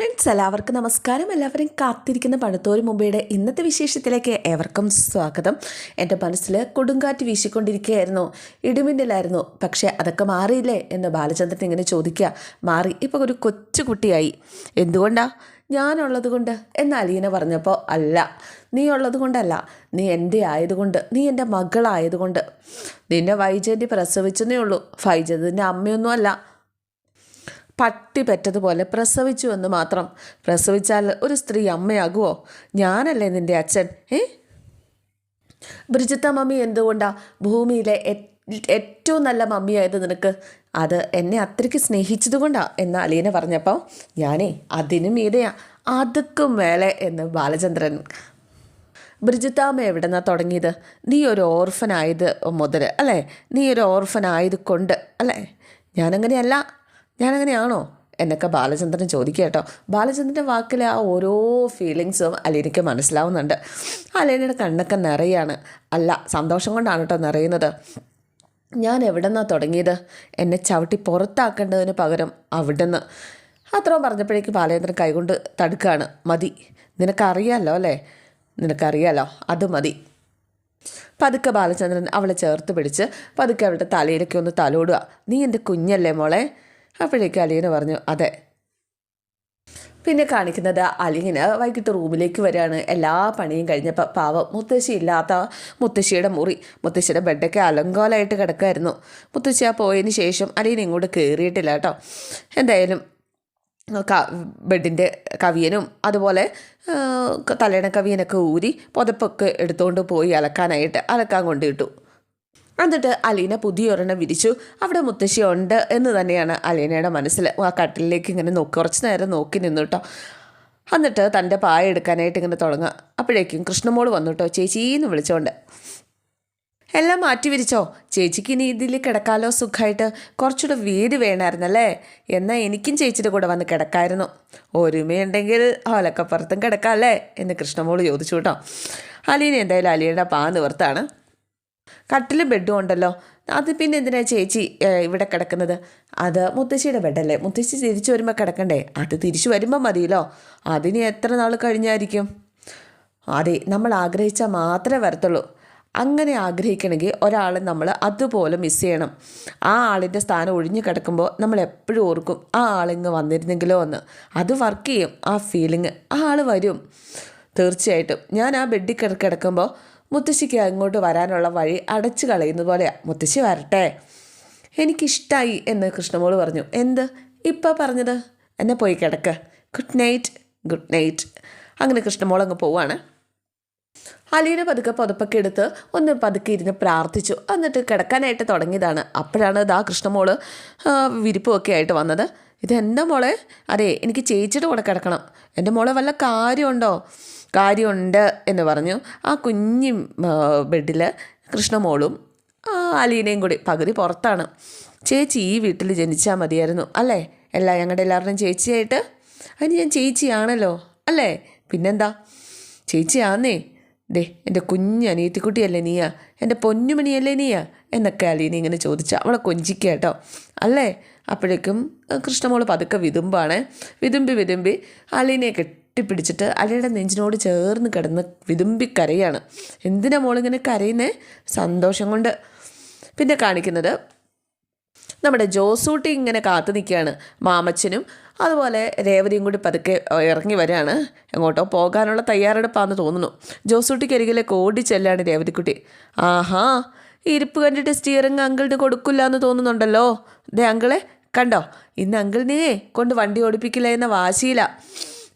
Friends എല്ലാവർക്കും നമസ്കാരം. എല്ലാവരും കാത്തിരിക്കുന്ന പണത്തോരു മുമ്പയുടെ ഇന്നത്തെ വിശേഷത്തിലേക്ക് ഏവർക്കും സ്വാഗതം. എന്റെ മനസ്സിൽ കൊടുങ്കാറ്റ് വീശിക്കൊണ്ടിരിക്കുകയായിരുന്നു. ഇടിമിന്നലായിരുന്നു. പക്ഷേ അതൊക്കെ മാറിയില്ലേ എന്ന് ബാലചന്ദ്രൻ ഇങ്ങനെ ചോദിക്കുക. മാറി. ഇപ്പോൾ ഒരു കൊച്ചുകുട്ടിയായി എന്തുകൊണ്ടാ? ഞാനുള്ളത് കൊണ്ട്. എന്ന് അലീന പറഞ്ഞപ്പോൾ അല്ല. നീ ഉള്ളത് കൊണ്ടല്ല. നീ എന്റെ ആയതുകൊണ്ട്. നീ എന്റെ മകളായതുകൊണ്ട്. നിന്നെ വൈജയന്തി പ്രസവിച്ചെന്നേ ഉള്ളൂ. വൈജയത്തിന്റെ അമ്മയൊന്നും അല്ല പട്ടി പെറ്റതുപോലെ പ്രസവിച്ചു എന്ന് മാത്രം. പ്രസവിച്ചാൽ ഒരു സ്ത്രീ അമ്മയാകുമോ ഞാനല്ലേ നിന്റെ അച്ഛൻ ഏ? ബ്രിജിത്ത മമ്മി എന്തുകൊണ്ടാ ഭൂമിയിലെ ഏറ്റവും നല്ല മമ്മിയായത് നിനക്ക്? അത് എന്നെ അത്രയ്ക്ക് സ്നേഹിച്ചതുകൊണ്ടാണ് എന്ന് അലീന പറഞ്ഞപ്പോൾ ഞാനേ അതിനും മീതയാ അതുക്കും മേലെ എന്ന് ബാലചന്ദ്രൻ. ബ്രിജിത്താമ്മ എവിടെന്നാ തുടങ്ങിയത്? നീ ഒരു ഓർഫനായത് മുതൽ അല്ലേ? നീ ഒരു ഓർഫനായത് കൊണ്ട് അല്ലേ? ഞാനങ്ങനെയല്ല. ഞാനങ്ങനെയാണോ? എന്നൊക്കെ ബാലചന്ദ്രൻ ചോദിക്കുക കേട്ടോ. ബാലചന്ദ്രന്റെ വാക്കിലെ ആ ഓരോ ഫീലിങ്സും അലീനയ്ക്ക് മനസ്സിലാവുന്നുണ്ട്. അലീനയുടെ കണ്ണൊക്കെ നിറയാണ്. അല്ല സന്തോഷം കൊണ്ടാണ് കേട്ടോ നിറയുന്നത്. ഞാൻ എവിടെന്നാ തുടങ്ങിയത്? എന്നെ ചവിട്ടി പുറത്താക്കേണ്ടതിന് പകരം അവിടുന്ന്. അത്രയും പറഞ്ഞപ്പോഴേക്ക് ബാലചന്ദ്രൻ കൈകൊണ്ട് തടുക്കുകയാണ്. മതി നിനക്കറിയാലോ അല്ലേ? നിനക്കറിയാലോ? അത് മതി. പതുക്കെ ബാലചന്ദ്രൻ അവളെ ചേർത്ത് പിടിച്ച് പതുക്കെ അവളുടെ തലയിലേക്ക് ഒന്ന് തലോടുക. നീ എന്റെ കുഞ്ഞല്ലേ മോളെ? അപ്പോഴേക്ക് അലീന പറഞ്ഞു അതെ. പിന്നെ കാണിക്കുന്നത് അലിങ്ങിന് വൈകിട്ട് റൂമിലേക്ക് വരികയാണ്. എല്ലാ പണിയും കഴിഞ്ഞപ്പോൾ പാവം മുത്തശ്ശി ഇല്ലാത്ത മുത്തശ്ശിയുടെ മുറി മുത്തശ്ശിയുടെ ബെഡൊക്കെ അലങ്കോലമായിട്ട് കിടക്കുമായിരുന്നു. മുത്തശ്ശി ആ പോയതിന് ശേഷം അലീന ഇങ്ങോട്ട് കയറിയിട്ടില്ല കേട്ടോ. എന്തായാലും ബെഡിന്റെ കവിയനും അതുപോലെ തലേണ കവിയനൊക്കെ ഊരി പുതപ്പൊക്കെ എടുത്തുകൊണ്ട് പോയി അലക്കാനായിട്ട് അലക്കാൻ കൊണ്ടിട്ടു. എന്നിട്ട് അലീന പുതിയൊരെണ്ണം വിരിച്ചു. അവിടെ മുത്തശ്ശി ഉണ്ട് എന്ന് തന്നെയാണ് അലീനയുടെ മനസ്സിൽ. ആ കട്ടിലേക്ക് ഇങ്ങനെ നോക്കി കുറച്ച് നേരം നോക്കി നിന്നു കേട്ടോ എന്നിട്ട് തന്റെ പായ എടുക്കാനായിട്ട് ഇങ്ങനെ തുടങ്ങുക. അപ്പോഴേക്കും കൃഷ്ണമോൾ വന്നു കേട്ടോ ചേച്ചീന്ന് വിളിച്ചോണ്ട്. എല്ലാം മാറ്റി വിരിച്ചോ? ചേച്ചിക്ക് ഇനി ഇതിൽ കിടക്കാലോ സുഖമായിട്ട് കുറച്ചുകൂടെ വീട് വേണമായിരുന്നല്ലേ എന്നാൽ എനിക്കും ചേച്ചിയുടെ കൂടെ വന്ന് കിടക്കായിരുന്നു. ഒരുമയുണ്ടെങ്കിൽ ഓലക്കപ്പുറത്തും കിടക്കാം അല്ലേ? എന്ന് കൃഷ്ണമോൾ ചോദിച്ചു കേട്ടോ അലീന എന്തായാലും അലീനയുടെ പാ നിവർത്താണ് കട്ടിലും ബെഡും ഉണ്ടല്ലോ. അത് പിന്നെ എന്തിനാ ചേച്ചി ഇവിടെ കിടക്കുന്നത്? അത് മുത്തശ്ശിയുടെ ബെഡല്ലേ മുത്തശ്ശി തിരിച്ചു വരുമ്പോൾ കിടക്കണ്ടേ? അത് തിരിച്ചു വരുമ്പോൾ മതിയല്ലോ. അതിന് എത്ര നാൾ കഴിഞ്ഞായിരിക്കും? അതെ നമ്മൾ ആഗ്രഹിച്ചാൽ മാത്രമേ വരത്തുള്ളൂ. അങ്ങനെ ആഗ്രഹിക്കണമെങ്കിൽ ഒരാളെ നമ്മൾ അതുപോലെ മിസ് ചെയ്യണം. ആ ആളിന്റെ സ്ഥാനം ഒഴിഞ്ഞു കിടക്കുമ്പോൾ നമ്മൾ എപ്പോഴും ഓർക്കും ആ ആളിങ്ങ് വന്നിരുന്നെങ്കിലോ എന്ന്. അത് വർക്ക് ചെയ്യും ആ ഫീലിങ് ആ ആൾ വരും. തീർച്ചയായിട്ടും. ഞാൻ ആ ബെഡിൽ കിട കിടക്കുമ്പോൾ മുത്തശ്ശിക്ക് അങ്ങോട്ട് വരാനുള്ള വഴി അടച്ചു കളയുന്നത് പോലെയാണ് മുത്തശ്ശി വരട്ടെ. എനിക്കിഷ്ടമായി എന്ന് കൃഷ്ണമോൾ പറഞ്ഞു. എന്ത്? ഇപ്പം പറഞ്ഞത്? എന്നെ പോയി കിടക്ക്. Good night good night. അങ്ങനെ കൃഷ്ണമോൾ അങ്ങ് പോവാണ്. അലീന പതുക്കെ പുതപ്പൊക്കെ എടുത്ത് ഒന്ന് പതുക്കെ ഇരുന്ന് പ്രാർത്ഥിച്ചു. എന്നിട്ട് കിടക്കാനായിട്ട് തുടങ്ങിയതാണ്. അപ്പോഴാണ് ഇതാ കൃഷ്ണമോൾ വിരിപ്പുമൊക്കെ ആയിട്ട് വന്നത്. ഇതെന്താ മോളെ? അതെ എനിക്ക് ചേച്ചിയുടെ കൂടെ കിടക്കണം. എന്റെ മോളെ വല്ല കാര്യമുണ്ടോ? കാര്യമുണ്ട് എന്ന് പറഞ്ഞു. ആ കുഞ്ഞി ബെഡിൽ കൃഷ്ണമോളും അലീനയും കൂടി പകുതി പുറത്താണ്. ചേച്ചി ഈ വീട്ടിൽ ജനിച്ചാൽ മതിയായിരുന്നു അല്ലേ? എല്ലാ ഞങ്ങളുടെ എല്ലാവരുടെയും ചേച്ചിയായിട്ട്? അതിന് ഞാൻ ചേച്ചിയാണല്ലോ അല്ലേ? പിന്നെന്താ? ചേച്ചിയാന്നേ. ദേ എന്റെ കുഞ്ഞ് അനിയത്തിക്കുട്ടിയല്ലേ നീയാ? എന്റെ പൊന്നുമണിയല്ലേ നീയാ? എന്നൊക്കെ അലീന ഇങ്ങനെ ചോദിച്ചു അവളെ കൊഞ്ചിക്കുക കേട്ടോ. അല്ലേ? അപ്പോഴേക്കും കൃഷ്ണമോൾ പതുക്കെ വിതുമ്പാണ്. വിതുമ്പി വിതുമ്പി അലീനയെ കെട്ടിപ്പിടിച്ചിട്ട് അലയുടെ നെഞ്ചിനോട് ചേർന്ന് കിടന്ന് വിതുമ്പി കരയാണ്. എന്തിനാ മോളിങ്ങനെ കരയുന്നേ? സന്തോഷം കൊണ്ട്. പിന്നെ കാണിക്കുന്നത് നമ്മുടെ ജോസൂട്ടി ഇങ്ങനെ കാത്തു നിൽക്കുകയാണ്. മാമച്ചനും അതുപോലെ രേവതിയും കൂടി പതുക്കെ ഇറങ്ങി വരികയാണ്. എങ്ങോട്ടോ പോകാനുള്ള തയ്യാറെടുപ്പാന്ന് തോന്നുന്നു. ജോസൂട്ടിക്ക് ഓടി ചെല്ലാണ് രേവതിക്കുട്ടി. ആഹാ ഇരിപ്പ് കണ്ടിട്ട് സ്റ്റിയറിംഗ് അങ്കിളിന് കൊടുക്കില്ല എന്ന് തോന്നുന്നുണ്ടല്ലോ. ദേ അങ്കിളെ കണ്ടോ? ഇന്ന് അങ്കിളിനെ കൊണ്ട് വണ്ടി ഓടിപ്പിക്കില്ല എന്ന വാശിയില.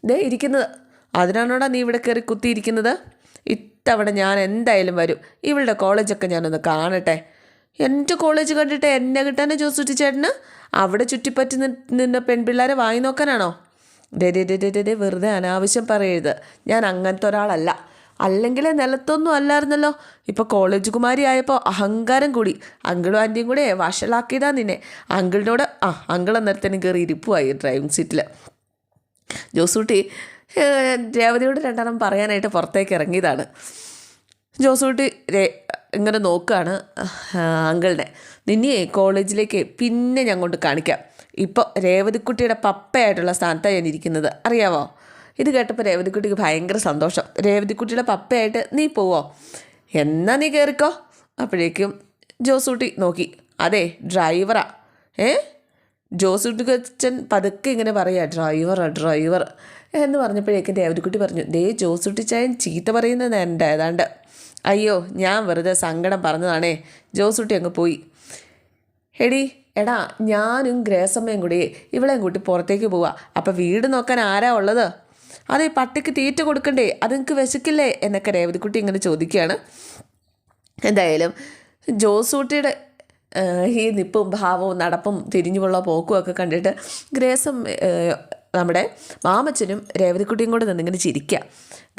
ദേ ഇരിക്കുന്നത് അതിനാണോടാ നീ ഇവിടെ കയറി കുത്തിയിരിക്കുന്നത്? ഇത്തവണ ഞാൻ എന്തായാലും വരും. ഇവളുടെ കോളേജൊക്കെ ഞാനൊന്ന് കാണട്ടെ. എന്റെ കോളേജ് കണ്ടിട്ട് എന്നെ കിട്ടാനോ ജോസ് ചേട്ടന്? അവിടെ ചുറ്റിപ്പറ്റി നിന്ന പെൺപിള്ളേരെ വായി നോക്കാനാണോ? ഡേ വെറുതെ അനാവശ്യം പറയരുത്. ഞാൻ അങ്ങനത്തെ ഒരാളല്ല. അല്ലെങ്കിൽ നിലത്തൊന്നും അല്ലായിരുന്നല്ലോ. ഇപ്പോൾ കോളേജ് കുമാരി ആയപ്പോൾ അഹങ്കാരം കൂടി. അങ്കിളും ആന്റിയും കൂടെ വഷളാക്കിയതാ നിന്നെ. അങ്കിളിനോട് ആ അങ്കിൾ അന്നേരത്തേനും കയറി ഇരിപ്പുമായി ഡ്രൈവിംഗ് സീറ്റിൽ ജോസൂട്ടി രേവതിയോട് രണ്ടെണ്ണം പറയാനായിട്ട് പുറത്തേക്ക് ഇറങ്ങിയതാണ്. ജോസൂട്ടി ഇങ്ങനെ നോക്കുകയാണ് അങ്കിളിനെ. നിന്നെ കോളേജിലേക്ക് പിന്നെ ഞാൻ കൊണ്ട് കാണിക്കാം. ഇപ്പോൾ രേവതിക്കുട്ടിയുടെ പപ്പയായിട്ടുള്ള സ്ഥാനത്താണ് ഞാൻ ഇരിക്കുന്നത്. അറിയാവോ? ഇത് കേട്ടപ്പോൾ രേവതിക്കുട്ടിക്ക് ഭയങ്കര സന്തോഷം. രേവതിക്കുട്ടിയുടെ പപ്പയായിട്ട് നീ പോവോ? എന്നാ നീ കയറിക്കോ അപ്പോഴേക്കും ജോസൂട്ടി നോക്കി. അതെ ഡ്രൈവറാ. ഏ? ജോസൂട്ടിക്കച്ചൻ പതുക്കെ ഇങ്ങനെ പറയുക ഡ്രൈവറാ ഡ്രൈവർ എന്ന് പറഞ്ഞപ്പോഴേക്കും ദേവരിക്കുട്ടി പറഞ്ഞു ദേ ജോസൂട്ടിച്ചായൻ ചീത്ത പറയുന്നത് എന്റെ ഏതാണ്ട്. അയ്യോ ഞാൻ വെറുതെ സങ്കടം പറഞ്ഞതാണേ. ജോസുട്ടി അങ്ങ് പോയി. എടി എടാ ഞാനും ഗ്രേസമ്മയും കൂടി ഇവളെയും കൂട്ടി പുറത്തേക്ക് പോവാ. അപ്പം വീട് നോക്കാൻ ആരാ ഉള്ളത്? അതെ പട്ടിക്ക് തീറ്റ കൊടുക്കണ്ടേ അത് നിങ്ങൾക്ക് വിശക്കില്ലേ? എന്നൊക്കെ രേവതിക്കുട്ടി ഇങ്ങനെ ചോദിക്കുകയാണ്. എന്തായാലും ജോസൂട്ടിയുടെ ഈ നിപ്പും ഭാവവും നടപ്പും തിരിഞ്ഞുള്ള പോക്കും ഒക്കെ കണ്ടിട്ട് ഗ്രേസം നമ്മുടെ മാമച്ചനും രേവതിക്കുട്ടിയും കൂടെ നിന്നിങ്ങനെ ചിരിക്കുക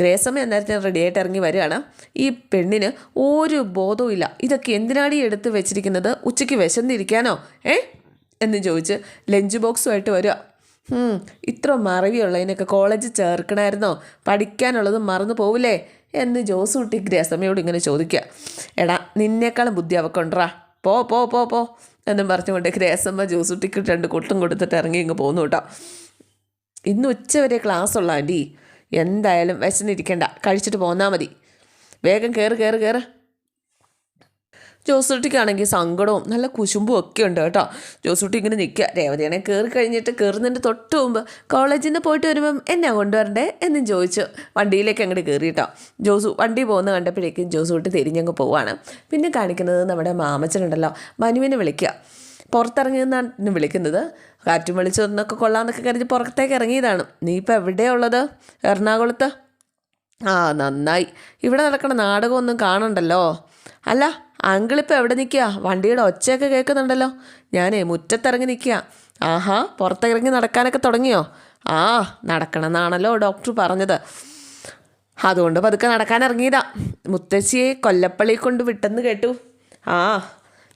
ഗ്രേസമ്മ അന്നേരത്തെ റെഡിയായിട്ട് ഇറങ്ങി വരികയാണ്. ഈ പെണ്ണിന് ഒരു ബോധവും ഇല്ല. ഇതൊക്കെ എന്തിനാണ് ഈ എടുത്ത് വെച്ചിരിക്കുന്നത്? ഉച്ചയ്ക്ക് വിശന്നിരിക്കാനോ? ഏ? എന്ന് ചോദിച്ച് ലഞ്ച് ബോക്സുമായിട്ട് വരിക. ഇത്ര മറവിയുള്ളതിനൊക്കെ കോളേജ് ചേർക്കണമായിരുന്നോ? പഠിക്കാനുള്ളത് മറന്നു പോവില്ലേ? എന്ന് ജോസ് ജോസൂട്ടി ഗ്രേസമ്മയോട് ഇങ്ങനെ ചോദിക്കുക എടാ നിന്നേക്കാളും ബുദ്ധി അവക്കൊണ്ടറാ പോ പോ പോ പോ എന്നും പറഞ്ഞുകൊണ്ട് ഗ്രേസമ്മ ജ്യൂസ് ടിക്കറ്റ് രണ്ട് കൊട്ടും കൊടുത്തിട്ട് ഇറങ്ങി ഇങ്ങ് പോന്നു കേട്ടോ. ഇന്ന് ഉച്ച വരെ ക്ലാസ് ആന്റി എന്തായാലും വിശന്നിരിക്കണ്ട. കഴിച്ചിട്ട് പോന്നാൽ മതി. വേഗം കയറ് കയറ് കയറ് ജോസൂട്ടിക്കാണെങ്കിൽ സങ്കടവും നല്ല കുശുമ്പും ഒക്കെ ഉണ്ട് കേട്ടോ. ജോസൂട്ടി ഇങ്ങനെ നിൽക്കുക. രേവതിയാണെ കയറി കഴിഞ്ഞിട്ട് കയറുന്നതിന്റെ തൊട്ട് മുമ്പ് കോളേജിൽ നിന്ന് പോയിട്ട് വരുമ്പം എന്നാ കൊണ്ടുവരണ്ടേ? എന്നും ചോദിച്ചു വണ്ടിയിലേക്ക് അങ്ങോട്ട് കയറി കേട്ടോ. ജോസു വണ്ടി പോകുന്ന കണ്ടപ്പോഴേക്കും ജോസൂട്ടി തിരിഞ്ഞങ്ങ് പോവാണ്. പിന്നെ കാണിക്കുന്നത് നമ്മുടെ മാമച്ചനുണ്ടല്ലോ മനുവിനെ വിളിക്കുക. പുറത്തിറങ്ങിയെന്നാണ് വിളിക്കുന്നത്. കാറ്റും വെളിച്ചൊന്നൊക്കെ കൊള്ളാമെന്നൊക്കെ കരുതി പുറത്തേക്ക് ഇറങ്ങിയതാണ്. നീ ഇപ്പോൾ എവിടെയുള്ളത് എറണാകുളത്ത്? ആ നന്നായി. ഇവിടെ നടക്കണ നാടകമൊന്നും കാണണ്ടല്ലോ? അല്ല അങ്കിളിപ്പോൾ എവിടെ നിൽക്കുക? വണ്ടിയുടെ ഒച്ചയൊക്കെ കേൾക്കുന്നുണ്ടല്ലോ. ഞാനേ മുറ്റത്തിറങ്ങി നിൽക്കുക. ആഹാ പുറത്തിറങ്ങി നടക്കാനൊക്കെ തുടങ്ങിയോ? ആ നടക്കണമെന്നാണല്ലോ ഡോക്ടർ പറഞ്ഞത്. അതുകൊണ്ട് പതുക്കെ നടക്കാൻ ഇറങ്ങിയതാ. മുത്തശ്ശിയെ കൊല്ലപ്പള്ളി കൊണ്ട് വിട്ടെന്ന് കേട്ടു. ആ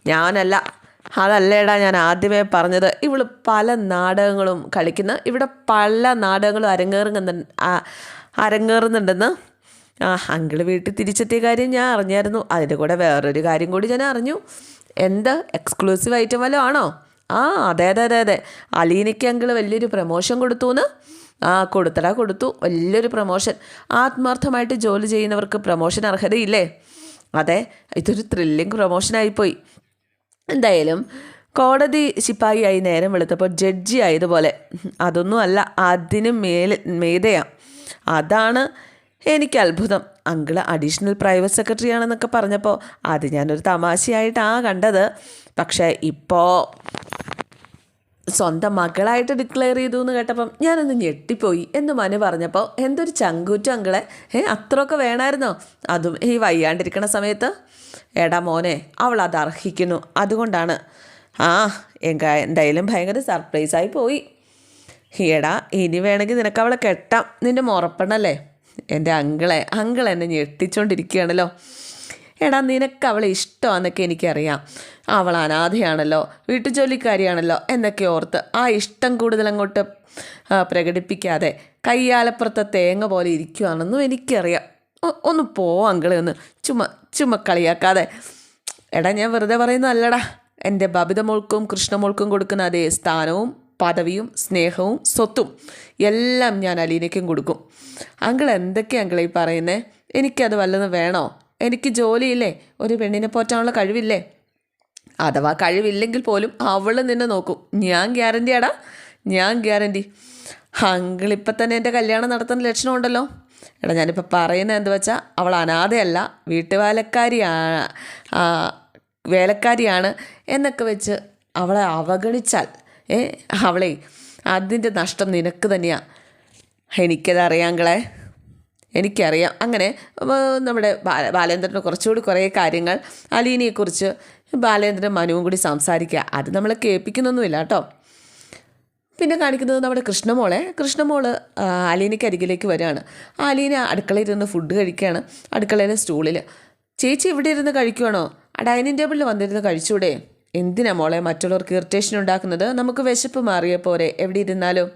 ഞാനല്ല. അതല്ലേടാ ഞാൻ ആദ്യമേ പറഞ്ഞത്. ഇവൾ പല നാടകങ്ങളും കളിക്കുന്ന ഇവിടെ പല നാടകങ്ങളും അരങ്ങേറുന്ന അരങ്ങേറുന്നുണ്ടെന്ന്. ആ അങ്കിൾ വീട്ടിൽ തിരിച്ചെത്തിയ കാര്യം ഞാൻ അറിഞ്ഞായിരുന്നു. അതിന്റെ കൂടെ വേറൊരു കാര്യം കൂടി ഞാൻ അറിഞ്ഞു. എന്താ? എക്സ്ക്ലൂസീവ് ഐറ്റം വല്ലതും ആണോ? ആ അതെ അതെ അതെ അതെ. അലീനയ്ക്ക് അങ്കിൾ വലിയൊരു പ്രമോഷൻ കൊടുത്തു എന്ന് ആ കൊടുത്തടാ കൊടുത്തു. വലിയൊരു പ്രമോഷൻ ആത്മാർത്ഥമായിട്ട് ജോലി ചെയ്യുന്നവർക്ക് പ്രമോഷൻ അർഹതയില്ലേ? അതെ ഇതൊരു ത്രില്ലിംഗ് പ്രൊമോഷനായിപ്പോയി എന്തായാലും കോടതി ശിപ്പായിയായി നേരം വെളുത്തപ്പോൾ ജഡ്ജി ആയതുപോലെ. അതൊന്നും അല്ല അതിനും മേതയാ അതാണ് എനിക്ക് അത്ഭുതം. അങ്കിൾ അഡീഷണൽ പ്രൈവറ്റ് സെക്രട്ടറി ആണെന്നൊക്കെ പറഞ്ഞപ്പോൾ അത് ഞാനൊരു തമാശയായിട്ടാണ് കണ്ടത്. പക്ഷേ ഇപ്പോൾ സ്വന്തം മകളായിട്ട് ഡിക്ലെയർ ചെയ്തു എന്ന് കേട്ടപ്പം ഞാനൊന്ന് ഞെട്ടിപ്പോയി എന്ന് മനു പറഞ്ഞപ്പോൾ എന്തൊരു ചങ്കൂറ്റം അങ്കിളെ. ഏ അത്രയൊക്കെ വേണമായിരുന്നോ അതും ഈ വയ്യാണ്ടിരിക്കണ സമയത്ത്. എടാ മോനെ അവൾ അത് അർഹിക്കുന്നു. അതുകൊണ്ടാണ്. ആ എന്തായാലും ഭയങ്കര സർപ്രൈസായി പോയി. എടാ ഇനി വേണമെങ്കിൽ നിനക്ക് അവളെ കെട്ടാം. നിന്റെ മുറപ്പണല്ലേ? എന്റെ അങ്കിളെ അങ്കിൾ എന്നെ ഞെട്ടിച്ചോണ്ടിരിക്കുകയാണല്ലോ. എടാ നിനക്ക് അവളെ ഇഷ്ടമാണെന്നൊക്കെ എനിക്കറിയാം. അവൾ അനാഥയാണല്ലോ വീട്ടുജോലിക്കാരിയാണല്ലോ എന്നൊക്കെ ഓർത്ത് ആ ഇഷ്ടം കൂടുതൽ അങ്ങോട്ട് പ്രകടിപ്പിക്കാതെ കയ്യാലപ്പുറത്തെ തേങ്ങ പോലെ ഇരിക്കുവാണെന്നും എനിക്കറിയാം. ഒന്ന് പോ അങ്കിളെ ഒന്ന് ചുമ ചുമ കളിയാക്കാതെ എടാ ഞാൻ വെറുതെ പറയുന്നതല്ലടാ. എന്റെ ബബിതമോൾക്കും കൃഷ്ണമോൾക്കും കൊടുക്കുന്ന അതേ സ്ഥാനവും പദവിയും സ്നേഹവും സ്വത്തും എല്ലാം ഞാൻ അലീനയ്ക്കും കൊടുക്കും. അങ്കിൾ എന്തൊക്കെയാണ് അങ്കിളെ ഈ പറയുന്നേ? എനിക്കത് വല്ലതും വേണോ? എനിക്ക് ജോലിയില്ലേ? ഒരു പെണ്ണിനെ പോറ്റാനുള്ള കഴിവില്ലേ? അഥവാ കഴിവില്ലെങ്കിൽ പോലും അവൾ നിന്നെ നോക്കും. ഞാൻ ഗ്യാരന്റിയാടാ ഞാൻ ഗ്യാരന്റി അങ്കിൾ ഇപ്പം തന്നെ എന്റെ കല്യാണം നടത്തുന്ന ലക്ഷണമുണ്ടല്ലോ. എടാ ഞാനിപ്പോൾ പറയുന്നത് എന്താ വെച്ചാൽ അവൾ അനാഥയല്ല വീട്ടുവേലക്കാരിയാണ് വേലക്കാരിയാണ് എന്നൊക്കെ വെച്ച് അവളെ അവഗണിച്ചാൽ ഏ അവളെ അതിന്റെ നഷ്ടം നിനക്ക് തന്നെയാണ് എനിക്കത് അറിയാങ്കളെ എനിക്കറിയാം. അങ്ങനെ നമ്മുടെ ബാല ബാലേന്ദ്രന് കുറച്ചുകൂടി കുറേ കാര്യങ്ങൾ അലീനയെക്കുറിച്ച് ബാലേന്ദ്രൻ മനുവും കൂടി സംസാരിക്കുക. അത് നമ്മളെ കേൾപ്പിക്കുന്നൊന്നുമില്ല കേട്ടോ. പിന്നെ കാണിക്കുന്നത് നമ്മുടെ കൃഷ്ണമോളെ. കൃഷ്ണമോൾ അലീനയ്ക്ക് അരികിലേക്ക് വരികയാണ്. അലീന അടുക്കളയിൽ ഇരുന്ന് ഫുഡ് കഴിക്കുകയാണ്. അടുക്കളയിലെ സ്റ്റൂളിൽ ചേച്ചി ഇവിടെ ഇരുന്ന് കഴിക്കുവാണോ? ആ ഡൈനിങ് ടേബിളിൽ വന്നിരുന്ന് കഴിച്ചൂടെ? എന്തിനാ മോളെ മറ്റുള്ളവർക്ക് ഇറിറ്റേഷൻ ഉണ്ടാക്കുന്നത്? നമുക്ക് വിശപ്പ് മാറിയ പോരെ. എവിടെ ഇരുന്നാലും?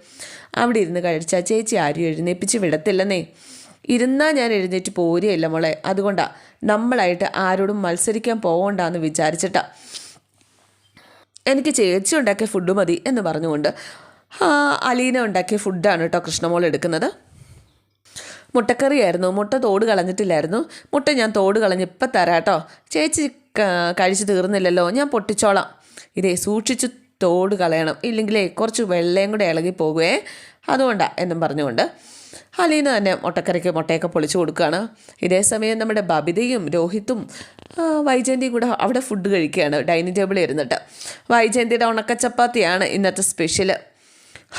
അവിടെ ഇരുന്ന് കഴിച്ചാൽ ചേച്ചി ആരും എഴുന്നേപ്പിച്ച് വിടത്തില്ലെന്നേ. ഇരുന്നാൽ ഞാൻ എഴുന്നേറ്റ് പോരുകയില്ല മോളെ. അതുകൊണ്ടാ നമ്മളായിട്ട് ആരോടും മത്സരിക്കാൻ പോകണ്ടെന്ന് വിചാരിച്ചിട്ടാ. എനിക്ക് ചേച്ചി ഉണ്ടാക്കിയ ഫുഡ് മതി എന്ന് പറഞ്ഞുകൊണ്ട് അലീന ഉണ്ടാക്കിയ ഫുഡാണ് കേട്ടോ കൃഷ്ണമോൾ എടുക്കുന്നത്. മുട്ടക്കറിയായിരുന്നു. മുട്ട തോട് കളഞ്ഞിട്ടില്ലായിരുന്നു. മുട്ട ഞാൻ തോട് കളഞ്ഞ് ഇപ്പം തരാം കേട്ടോ. ചേച്ചി കഴിച്ച് തീർന്നില്ലല്ലോ. ഞാൻ പൊട്ടിച്ചോളാം. ഇതേ സൂക്ഷിച്ച് തോട് കളയണം. ഇല്ലെങ്കിലേ കുറച്ച് വെള്ളയും കൂടെ ഇളകി പോകുവേ അതുകൊണ്ടാണ് എന്നും പറഞ്ഞുകൊണ്ട് അലീന തന്നെ മുട്ടക്കറിക്ക് മുട്ടയൊക്കെ പൊളിച്ചു കൊടുക്കുകയാണ്. ഇതേ സമയം നമ്മുടെ ബബിതയും രോഹിത്തും വൈജയന്തിയും കൂടെ അവിടെ ഫുഡ് കഴിക്കുകയാണ്. ഡൈനിങ് ടേബിളിൽ ഇരുന്നിട്ട്. വൈജയന്തിയുടെ ഉണക്കച്ചപ്പാത്തിയാണ് ഇന്നത്തെ സ്പെഷ്യൽ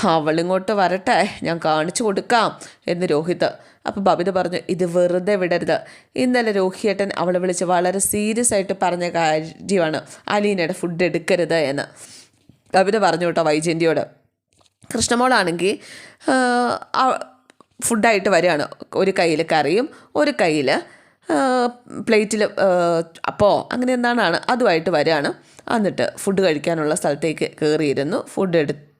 അവളിങ്ങോട്ട് വരട്ടെ. ഞാൻ കാണിച്ചു കൊടുക്കാം എന്ന് രോഹിത് അപ്പോൾ ബബിത പറഞ്ഞു ഇത് വെറുതെ വിടരുത്. ഇന്നലെ രോഹിയേട്ടൻ അവളെ വിളിച്ച് വളരെ സീരിയസ് ആയിട്ട് പറഞ്ഞ കാര്യമാണ്. അലീനയുടെ ഫുഡ് എടുക്കരുത് എന്ന്. ബബിത പറഞ്ഞു കേട്ടോ വൈജയന്തിയോട് കൃഷ്ണമോളാണെങ്കിൽ ഫുഡായിട്ട് വരികയാണ്. ഒരു കയ്യിൽ കറിയും ഒരു കയ്യിൽ പ്ലേറ്റിൽ അപ്പോൾ അങ്ങനെ എന്താണാണ് അതുമായിട്ട് വരികയാണ്. എന്നിട്ട് ഫുഡ് കഴിക്കാനുള്ള സ്ഥലത്തേക്ക് കയറിയിരുന്നു ഫുഡ് എടുത്ത്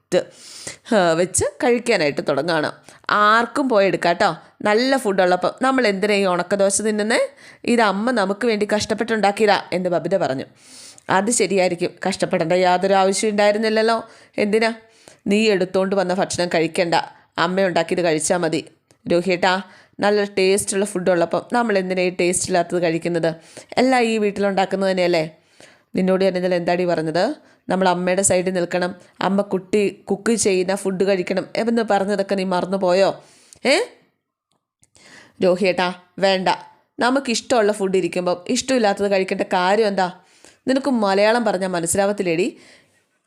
ആ, വെച്ച് കഴിക്കാനായിട്ട് തുടങ്ങുകയാണ് ആർക്കും പോയി എടുക്കാം കേട്ടോ നല്ല ഫുഡുള്ളപ്പം നമ്മൾ എന്തിനാ ഈ ഉണക്കദോശ തിന്നുന്നേ? ഇത് അമ്മ നമുക്ക് വേണ്ടി കഷ്ടപ്പെട്ടുണ്ടാക്കിയതാ എന്ന് ബബിത പറഞ്ഞു. അത് ശരിയായിരിക്കും. കഷ്ടപ്പെടേണ്ട യാതൊരു ആവശ്യം ഉണ്ടായിരുന്നില്ലല്ലോ. എന്തിനാ? നീ എടുത്തുകൊണ്ട് വന്ന ഭക്ഷണം കഴിക്കണ്ട. അമ്മ ഉണ്ടാക്കിയത് കഴിച്ചാൽ മതി. രോഹിയേട്ടാ നല്ല ടേസ്റ്റുള്ള ഫുഡുള്ളപ്പം നമ്മൾ എന്തിനാ ഈ ടേസ്റ്റ് ഇല്ലാത്തത് കഴിക്കുന്നത്? എല്ലാം ഈ വീട്ടിലുണ്ടാക്കുന്നത് തന്നെയല്ലേ? നിന്നോട് ഞാൻ എന്താടി പറഞ്ഞത്? നമ്മൾ അമ്മയുടെ സൈഡിൽ നിൽക്കണം. അമ്മ കുട്ടി കുക്ക് ചെയ്യുന്ന ഫുഡ് കഴിക്കണം. എന്ന് പറഞ്ഞതൊക്കെ നീ മറന്നുപോയോ? ഏ? രോഹിയേട്ടാ വേണ്ട. നമുക്ക് ഇഷ്ടമുള്ള ഫുഡ് ഇരിക്കുമ്പം ഇഷ്ടമില്ലാത്തത് കഴിക്കേണ്ട കാര്യം എന്താ? നിനക്ക് മലയാളം പറഞ്ഞാൽ മനസ്സിലാവത്തില്ലേടി?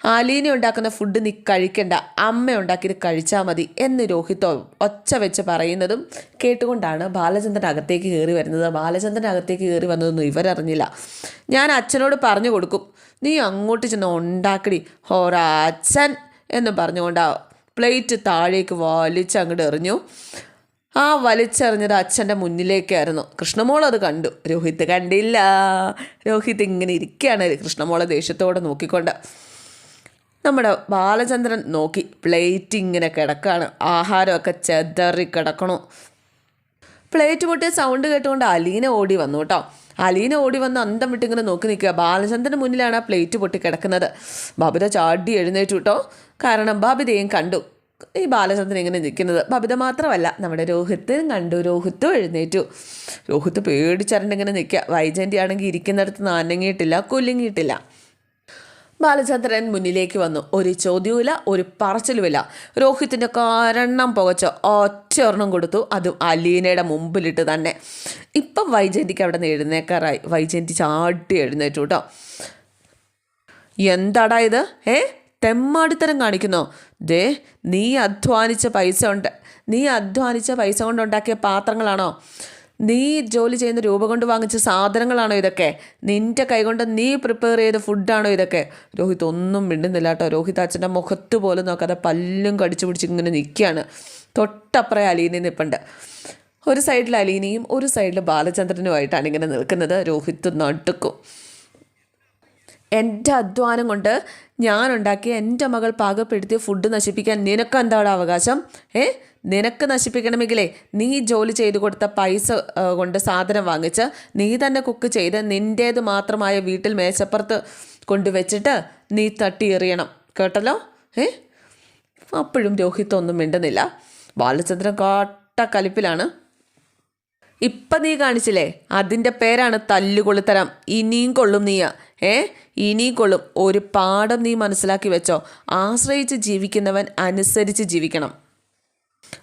ആലീന ഉണ്ടാക്കുന്ന ഫുഡ് നീ കഴിക്കണ്ട. അമ്മ ഉണ്ടാക്കിയത് കഴിച്ചാൽ മതി എന്ന് രോഹിത്തോ ഒച്ച വെച്ച് പറയുന്നതും കേട്ടുകൊണ്ടാണ് ബാലചന്ദ്രൻ അകത്തേക്ക് കയറി വരുന്നത്. ബാലചന്ദ്രൻ അകത്തേക്ക് കയറി വന്നതൊന്നും ഇവരറിഞ്ഞില്ല. ഞാൻ അച്ഛനോട് പറഞ്ഞു കൊടുക്കും. നീ അങ്ങോട്ട് ചെന്ന് ഉണ്ടാക്കടി. അച്ഛൻ എന്ന് പറഞ്ഞുകൊണ്ട് ആ പ്ലേറ്റ് താഴേക്ക് വലിച്ച് അങ്ങോട്ട് എറിഞ്ഞു. ആ വലിച്ചെറിഞ്ഞത് അച്ഛന്റെ മുന്നിലേക്കായിരുന്നു. കൃഷ്ണമോൾ അത് കണ്ടു. രോഹിത് കണ്ടില്ല. രോഹിത് ഇങ്ങനെ ഇരിക്കുകയാണ് കൃഷ്ണമോളെ ദേഷ്യത്തോടെ നോക്കിക്കൊണ്ട്. നമ്മുടെ ബാലചന്ദ്രൻ നോക്കി പ്ലേറ്റ് ഇങ്ങനെ കിടക്കാണ്. ആഹാരമൊക്കെ ചെതറി കിടക്കണു. പ്ലേറ്റ് പൊട്ടിയ സൗണ്ട് കേട്ടുകൊണ്ട് അലീന ഓടി വന്നു കേട്ടോ. അലീന ഓടി വന്ന് അന്തം വിട്ടിങ്ങനെ നോക്കി നിൽക്കുക. ബാലചന്ദ്രൻ മുന്നിലാണ് ആ പ്ലേറ്റ് പൊട്ടി കിടക്കുന്നത്. ബബിത ചാടി എഴുന്നേറ്റു കേട്ടോ. കാരണം ബബിതയും കണ്ടു. ഈ ബാലചന്ദ്രൻ ഇങ്ങനെ നിൽക്കുന്നത്. ബബിത മാത്രമല്ല നമ്മുടെ രോഹിത്തും കണ്ടു. രോഹിത്തും എഴുന്നേറ്റു. രോഹിത്ത് പേടിച്ചറിഞ്ഞിങ്ങനെ നിൽക്കുക. വൈജയന്തി ആണെങ്കിൽ ഇരിക്കുന്നിടത്ത് നാനങ്ങിയിട്ടില്ല അനങ്ങിയിട്ടില്ല കുലുങ്ങിയിട്ടില്ല. ബാലചന്ദ്രൻ മുന്നിലേക്ക് വന്നു. ഒരു ചോദ്യവുമില്ല ഒരു പറച്ചിലുമില്ല. രോഹിത്തിന്റെ കാരണം പുകച്ച ഒറ്റയൊരെണ്ണം കൊടുത്തു. അതും അലീനയുടെ മുമ്പിലിട്ട് തന്നെ. ഇപ്പം വൈജയന്തിക്ക് അവിടെ നിന്ന് എഴുന്നേക്കാറായി. വൈജയന്തി ചാട്ടി എഴുന്നേറ്റു കേട്ടോ എന്താടാ ഇത്? ഏ? തെമ്മാടിത്തരം കാണിക്കുന്നോ? ദേ നീ അധ്വാനിച്ച പൈസ ഉണ്ട്. നീ അധ്വാനിച്ച പൈസ കൊണ്ടുണ്ടാക്കിയ പാത്രങ്ങളാണോ? നീ ജോലി ചെയ്യുന്ന രൂപ കൊണ്ട് വാങ്ങിച്ച സാധനങ്ങളാണോ ഇതൊക്കെ? നിന്റെ കൈകൊണ്ട് നീ പ്രിപ്പയർ ചെയ്ത ഫുഡാണോ ഇതൊക്കെ? രോഹിത് ഒന്നും മിണ്ടുന്നില്ല കേട്ടോ രോഹിത് അച്ഛന്റെ മുഖത്ത് പോലും നോക്കാതെ പല്ലും കടിച്ചു പിടിച്ച് ഇങ്ങനെ നിൽക്കുകയാണ്. തൊട്ടപ്പുറം അലീനി നിൽപ്പുണ്ട് ഒരു സൈഡിൽ അലീനയും ഒരു സൈഡിൽ ബാലചന്ദ്രനുമായിട്ടാണ് ഇങ്ങനെ നിൽക്കുന്നത്. രോഹിത് നടുക്കും. എന്റെ അധ്വാനം കൊണ്ട് ഞാൻ ഉണ്ടാക്കിയ എന്റെ മകൾ പാകപ്പെടുത്തിയ ഫുഡ് നശിപ്പിക്കാൻ നിനക്ക് എന്താണ് അവകാശം? ഏ? നിനക്ക് നശിപ്പിക്കണമെങ്കിലേ നീ ജോലി ചെയ്തു കൊടുത്ത പൈസ കൊണ്ട് സാധനം വാങ്ങിച്ച് നീ തന്നെ കുക്ക് ചെയ്ത് നിന്റേത് മാത്രമായ വീട്ടിൽ മേശപ്പുറത്ത് കൊണ്ടുവച്ചിട്ട് നീ തട്ടി എറിയണം കേട്ടല്ലോ? ഏ? അപ്പോഴും രോഹിത് ഒന്നും മിണ്ടുന്നില്ല. ബാലചന്ദ്രൻ കാട്ട കലിപ്പിലാണ്. ഇപ്പം നീ കാണിച്ചില്ലേ? അതിന്റെ പേരാണ് തല്ലുകൊളുത്തരം. ഇനിയും കൊള്ളും നീയ. ഏ? ഇനിയും കൊള്ളും. ഒരു പാഠം നീ മനസ്സിലാക്കി വെച്ചോ. ആശ്രയിച്ച് ജീവിക്കുന്നവൻ അനുസരിച്ച് ജീവിക്കണം.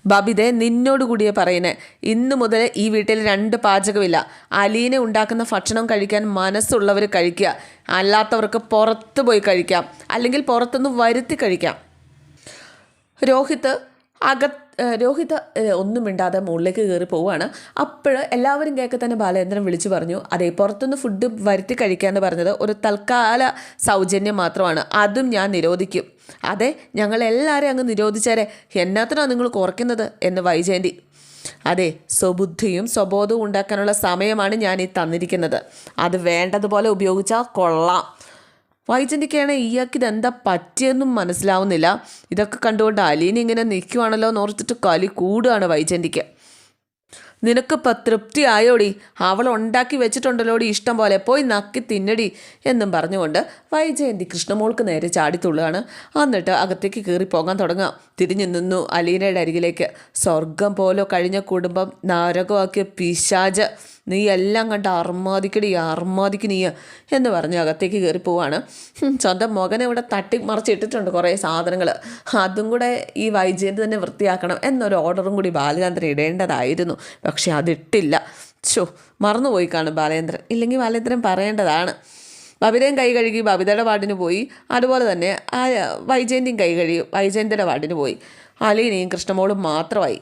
ബബിതെ നിന്നോട് കൂടിയേ പറയുന്നേ. ഇന്ന് മുതൽ ഈ വീട്ടിൽ രണ്ട് പാചകമില്ല. അലീനെ ഉണ്ടാക്കുന്ന ഭക്ഷണം കഴിക്കാൻ മനസ്സുള്ളവർ കഴിക്കുക. അല്ലാത്തവർക്ക് പുറത്ത് പോയി കഴിക്കാം. അല്ലെങ്കിൽ പുറത്തുനിന്ന് വരുത്തി കഴിക്കാം. രോഹിത് അക ഏഹ് രോഹിത് ഒന്നും മിണ്ടാതെ മുകളിലേക്ക് കയറി പോവുകയാണ്. അപ്പോൾ എല്ലാവരും കേൾക്കെ തന്നെ ബാലേന്ദ്രൻ വിളിച്ചു പറഞ്ഞു അതേ പുറത്തുനിന്ന് ഫുഡ് വരുത്തി കഴിക്കാമെന്ന് പറഞ്ഞത് ഒരു തൽക്കാല സൗജന്യം മാത്രമാണ്. അതും ഞാൻ നിരോധിക്കും. അതെ ഞങ്ങൾ എല്ലാവരെയും അങ്ങ് നിരോധിച്ചാരെ. എന്നാത്തിനാണ് നിങ്ങൾ കുറയ്ക്കുന്നത്? എന്ന് വൈജയന്തി. അതെ സ്വബുദ്ധിയും സ്വബോധവും ഉണ്ടാക്കാനുള്ള സമയമാണ് ഞാൻ ഈ തന്നിരിക്കുന്നത്. അത് വേണ്ടതുപോലെ ഉപയോഗിച്ചാൽ കൊള്ളാം. വൈജന്തിക്കാണ് ഇയാൾക്ക് ഇതെന്താ പറ്റിയെന്നും മനസ്സിലാവുന്നില്ല. ഇതൊക്കെ കണ്ടുകൊണ്ട് അലീന ഇങ്ങനെ നിൽക്കുവാണല്ലോ എന്ന് ഓർത്തിട്ട് കലി കൂടുകയാണ് വൈജന്തിക്ക്. നിനക്കിപ്പോൾ തൃപ്തിയായോടി? അവൾ ഉണ്ടാക്കി വെച്ചിട്ടുണ്ടല്ലോടി ഇഷ്ടം പോലെ. പോയി നക്കി തിന്നടി എന്നും പറഞ്ഞുകൊണ്ട് വൈജയന്തി കൃഷ്ണമോൾക്ക് നേരെ ചാടിത്തുള്ളതാണ് എന്നിട്ട് അകത്തേക്ക് കയറി പോകാൻ തുടങ്ങാം തിരിഞ്ഞു നിന്നു അലീനയുടെ അരികിലേക്ക്. സ്വർഗം പോലെ കഴിഞ്ഞ കുടുംബം നരകമാക്കിയ പിശാജ്. നീ എല്ലാം കണ്ട് അർമാദിക്കടി അർമാദിക്ക് നീ എന്ന് പറഞ്ഞ് അകത്തേക്ക് കയറി പോവാണ്. സ്വന്തം മകനെ ഇവിടെ തട്ടി മറിച്ചിട്ടിട്ടുണ്ട് കുറേ സാധനങ്ങൾ അതും കൂടെ ഈ വൈജയന്തി തന്നെ വൃത്തിയാക്കണം എന്നൊരു ഓർഡറും കൂടി ബാലചന്ദ്രൻ ഇടേണ്ടതായിരുന്നു. പക്ഷെ അതിട്ടില്ല. ഷോ മറന്നുപോയി കാണും ബാലേന്ദ്രൻ ഇല്ലെങ്കിൽ ബാലേന്ദ്രൻ പറയേണ്ടതാണ്. ബബിതയും കൈ കഴുകി ബബിതയുടെ വാർഡിന് പോയി. അതുപോലെ തന്നെ വൈജയന്തിയും കൈ കഴുകി വൈജയന്തിയുടെ വാർഡിന് പോയി. അലീനയും കൃഷ്ണമോളും മാത്രമായി.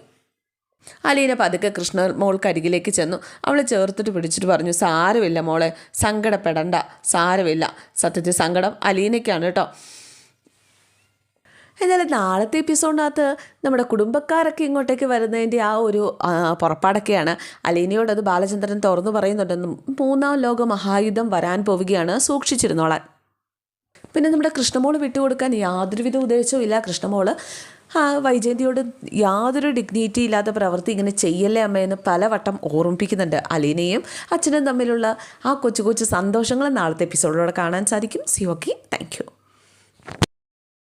അലീന പതുക്കെ കൃഷ്ണ മോൾക്ക് അരികിലേക്ക് ചെന്നു. അവളെ ചേർത്തിട്ട് പിടിച്ചിട്ട് പറഞ്ഞു സാരമില്ല മോളെ സങ്കടപ്പെടണ്ട സാരമില്ല. സത്യത്തിൽ സങ്കടം അലീനയ്ക്കാണ് കേട്ടോ. എന്നാലും നാളത്തെ എപ്പിസോഡിനകത്ത് നമ്മുടെ കുടുംബക്കാരൊക്കെ ഇങ്ങോട്ടേക്ക് വരുന്നതിന്റെ ആ ഒരു പുറപ്പാടൊക്കെയാണ്. അലീനയോടത് ബാലചന്ദ്രൻ തുറന്നു പറയുന്നുണ്ടെന്നും മൂന്നാം ലോക മഹായുദ്ധം വരാൻ പോവുകയാണ് സൂക്ഷിച്ചിരുന്നോളാൻ. പിന്നെ നമ്മുടെ കൃഷ്ണമോൾ വിട്ടുകൊടുക്കാൻ യാതൊരുവിധ ഉദ്ദേശവും ഇല്ല. കൃഷ്ണമോൾ ആ വൈജയന്തിയോട് യാതൊരു ഡിഗ്നിറ്റി ഇല്ലാത്ത പ്രവൃത്തി ഇങ്ങനെ ചെയ്യല്ലേ അമ്മയെന്ന് പലവട്ടം ഓർമ്മിപ്പിക്കുന്നുണ്ട്. അലീനയും അച്ഛനും തമ്മിലുള്ള ആ കൊച്ചു കൊച്ചു സന്തോഷങ്ങൾ നാളത്തെ എപ്പിസോഡിലൂടെ കാണാൻ സാധിക്കും. C okay thank